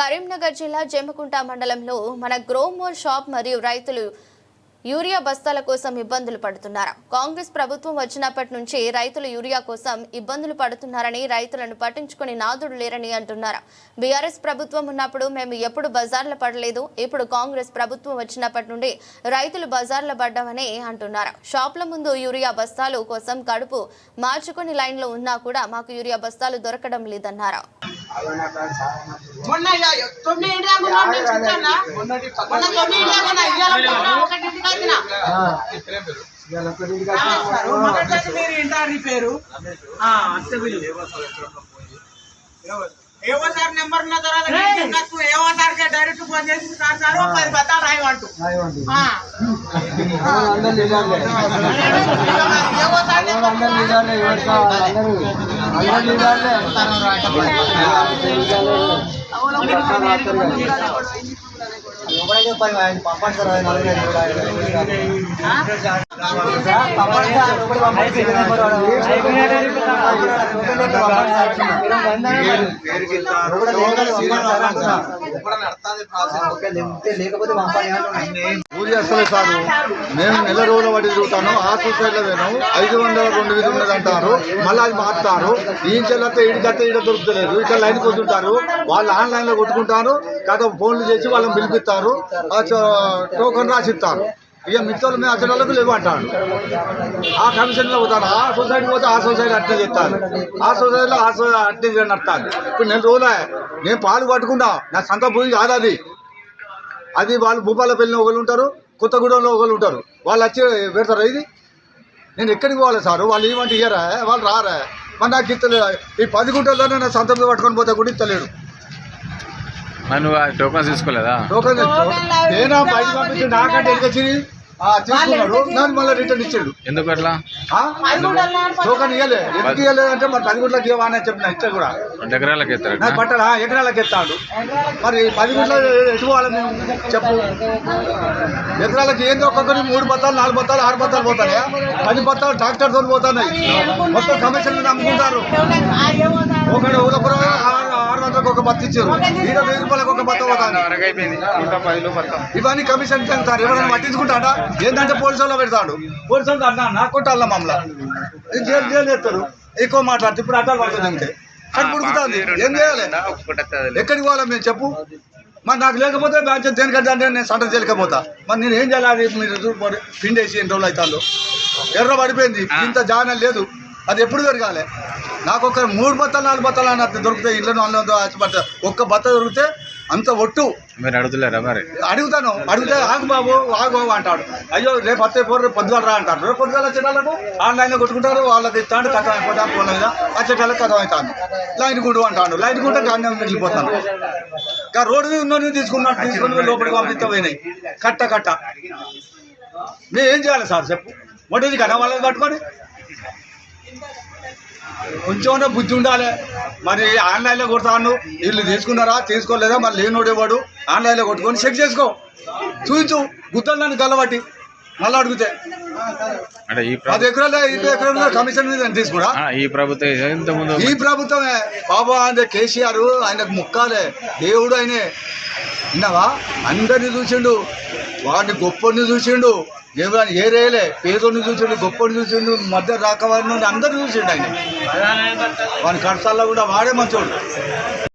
కరీంనగర్ జిల్లా జమ్మకుంట మండలంలో మన గ్రోమోర్ షాప్ మరియు రైతులు యూరియా బస్తాల కోసం ఇబ్బందులు పడుతున్నారు. కాంగ్రెస్ ప్రభుత్వం వచ్చినప్పటి నుంచి రైతులు యూరియా కోసం ఇబ్బందులు పడుతున్నారని రైతులను పట్టించుకుని నాదుడు లేరని అంటున్నారు. బీఆర్ఎస్ ప్రభుత్వం ఉన్నప్పుడు మేము ఎప్పుడు బజార్ల పడలేదు. ఇప్పుడు కాంగ్రెస్ ప్రభుత్వం వచ్చినప్పటి నుండి రైతులు బజార్ల పడ్డామని అంటున్నారు. షాప్ల ముందు యూరియా బస్తాలు కోసం కడుపు మార్చుకుని లైన్లో ఉన్నా కూడా మాకు యూరియా బస్తాలు దొరకడం లేదన్నారు. మొన్న తొమ్మిది ఇంటారు పేరు ఏవో సార్ నెంబర్ ఉన్న తర్వాత నాకు ఏవో సార్ డైరెక్ట్ ఫోన్ చేసి సార్ సార్ పది బత్తాలు రాయమంటూ. ఆ. ఏవో sir number Ayan din 'yan, tara na Ayun, లేకపోతే పంపాలి ఊరి అసలు సారు మేము నెల రోజుల వాటి తిరుగుతాను ఆ సొసైటీలో పోయినాము ఐదు వందల రెండు వేలు ఉన్నది అంటారు. మళ్ళీ అది మారుతారు. ఈ చెల్లతే ఈడికత్తే ఈడ దొరుకుతలేదు. ఇక్కడ లైన్ కొట్టుకుంటారు వాళ్ళు ఆన్లైన్లో కొట్టుకుంటారు. కాక ఫోన్లు చేసి వాళ్ళని పిలిపిస్తారు. ఆ టోకన్ రాసిస్తారు. ఇక మిగతా మేము అచ్చడాలకు లేవంటాడు లేవు ఆ కమిషన్లో పోతాను ఆ సొసైటీ పోతే ఆ సొసైటీ అట్నే చేస్తాను ఆ సొసైటీలో ఆ సొసైటీ అట్నే నడతారు ఇప్పుడు నెల రోజులే నేను పాలు పట్టుకున్నా. నా సంత భూమి కాదు అది. అది వాళ్ళు భూపాలపల్లిలో ఒకళ్ళు ఉంటారు కొత్తగూడెంలో ఒకళ్ళు ఉంటారు. వాళ్ళు వచ్చి పెడతారా ఇది? నేను ఎక్కడికి పోవాలి సార్? వాళ్ళు ఏమంటే ఇయ్యరా? వాళ్ళు రారా? మరి నాకు ఇస్తలేదు ఈ పది గుంటల్లోనే నా సంతంలో పట్టుకొని పోతే కూడా ఇస్తలేడు నువ్వు ఆ టోకన్స్ తీసుకోలేదా? టోకన్ నేనా బయట పంపించి నాకంటే ఎదుకొచ్చి తీసుకున్నాడు. నన్ను మళ్ళీ రిటర్న్ ఇచ్చాడు. ఎందుకు అట్లా? టోకన్ ఇవ్వలే ఎందుకు ఇవ్వలేదు అంటే మరి పది గుంటలకు ఇవ్వని చెప్పిన ఇస్తే కూడా. రెండు ఎకరాలకు ఎత్తారు నాకు పట్టడా ఎకరాలకు ఎత్తాడు. మరి పది గుంటలు ఎటు పోవాలి మేము చెప్పు. ఎకరాలకి ఏందో ఒక్కొక్కరి మూడు బత్తాలు నాలుగు బత్తాలు ఆరు బత్తాలు పోతాయి పది బత్తాలు ట్రాక్టర్తో పోతున్నాయి మొత్తం కమిషన్లు నమ్ముకుంటారు. ఒకడు ఊరపురం ఆరు వందలకు ఒక బత్త ఇచ్చారు. ఈడ వెయ్యి రూపాయలకు ఒక బత్త పోతాను ఇవన్నీ కమిషన్ చెందుతారు ఎవరైనా పట్టించుకుంటాడా? ఏంటంటే పోలీసు వాళ్ళు పెడతాడు. పోలీసు వాళ్ళు అన్నా నాకు కొట్టాల మమ్మల్ని. జైలు జైలు చేస్తారు? ఎక్కువ మాట్లాడుతూ ఇప్పుడు అడ్డాలు పడుతుంది అంతే. కానీ పుడుకుతుంది ఏం చేయాలి? ఎక్కడికి పోవాలి మేము? చెప్పు. మరి నాకు లేకపోతే బ్యాంక్ దేనికంటే అంటే నేను సంట చేయలేకపోతా మరి నేను ఏం చేయాలి? మీరు చూడు, పిండేసి ఎన్ని రోజులు అవుతాను ఎర్ర పడిపోయింది. ఇంత జాన లేదు. అది ఎప్పుడు పెరగాలి నాకు ఒక మూడు బత్తాలు నాలుగు బత్తాలు అని దొరుకుతాయి ఇళ్ళను అన్నంతో ఆశపడతా ఒక్క బత్త దొరికితే అంత ఒట్టు. మీరు అడుగుతలేరా మరి? అడుగుతాను. అడిగితే ఆగు బాబు ఆగు బాబు అంటాడు. అయ్యో రేపు వస్తే పోరు రేపు పొద్దుగాల రా అంటారు రేపు పొద్దుగాల వచ్చేటాలకు ఆన్లైన్లో కొట్టుకుంటారు వాళ్ళకి ఇస్తాడు కథం అయిపోతాను ఫోన్ మీద. వచ్చేటాలకు కథం అవుతాను లైన్ గుండు అంటాడు. లైన్ గుంటే గాంధీ వెళ్ళిపోతాను. ఇంకా రోడ్డు మీద ఉన్నోడిని తీసుకున్నట్టు తీసుకుని లోపలికి పంపిస్తే పోయినాయి. కట్ట కట్ట. మేము ఏం చేయాలి సార్? చెప్పు. మొదటి కదా వాళ్ళని కట్టుకొని కొంచెం బుద్ధి ఉండాలి. మరి ఆన్లైన్లో కొడతాను వీళ్ళు తీసుకున్నారా తీసుకోలేదా మరి లేనోడేవాడు ఆన్లైన్లో కొట్టుకొని చెక్ చేసుకో. చూపించు గుద్దలు నన్ను గల్లబట్టి మళ్ళీ అడిగితే. అంటే ఈ పది ఎకరాలు ఐదు ఎకరాలు కమిషన్ మీద తీసుకురా. ఈ ప్రభుత్వం ఈ ప్రభుత్వమే. బాబా ఆయన కేసీఆర్ ఆయనకు ముక్కాలే. దేవుడు ఆయనే. విన్నావా? అందరిని చూసిండు. వాడిని గొప్పని చూసిండు. దేవుడు ఏ రేయలే చూసిండు గొప్పని చూసిండు మధ్య రాకవారిని అందరిని చూసిండు ఆయన. వాని కడసాల్లో కూడా వాడే మంచోడు.